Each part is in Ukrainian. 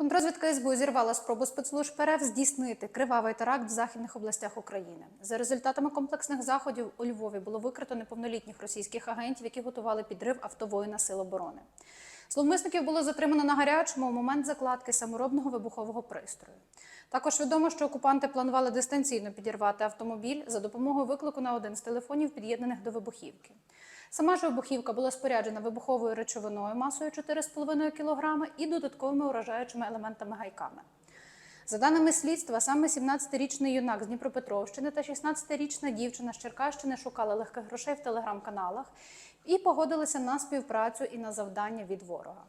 Контрозвідка СБУ зірвала спробу спецслужб РФ здійснити кривавий теракт в західних областях України. За результатами комплексних заходів у Львові було викрито неповнолітніх російських агентів, які готували підрив автової на сил оборони. Зловмисників було затримано на гарячому у момент закладки саморобного вибухового пристрою. Також відомо, що окупанти планували дистанційно підірвати автомобіль за допомогою виклику на один з телефонів, під'єднаних до вибухівки. Сама ж вибухівка була споряджена вибуховою речовиною масою 4,5 кг і додатковими уражаючими елементами гайками. За даними слідства, саме 17-річний юнак з Дніпропетровщини та 16-річна дівчина з Черкащини шукали легких грошей в телеграм-каналах і погодилися на співпрацю і на завдання від ворога.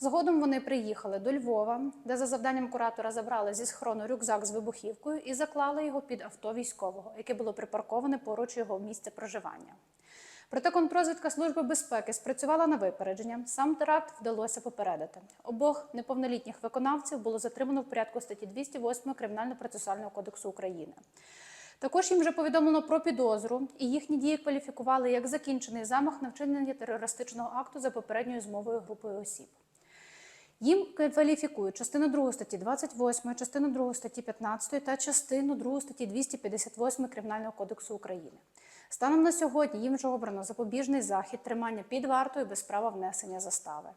Згодом вони приїхали до Львова, де за завданням куратора забрали зі схорону рюкзак з вибухівкою і заклали його під авто військового, яке було припарковане поруч його місця проживання. Проте контрозвідка Служби безпеки спрацювала на випередження. Сам теракт вдалося попередити. Обох неповнолітніх виконавців було затримано в порядку статті 208 Кримінально-процесуального кодексу України. Також їм вже повідомлено про підозру, і їхні дії кваліфікували як закінчений замах на вчинення терористичного акту за попередньою змовою групою осіб. Їм кваліфікують частину 2 статті 28, частину 2 статті 15 та частину 2 статті 258 Кримінального кодексу України. Станом на сьогодні їм вже обрано запобіжний захід тримання під вартою без права внесення застави.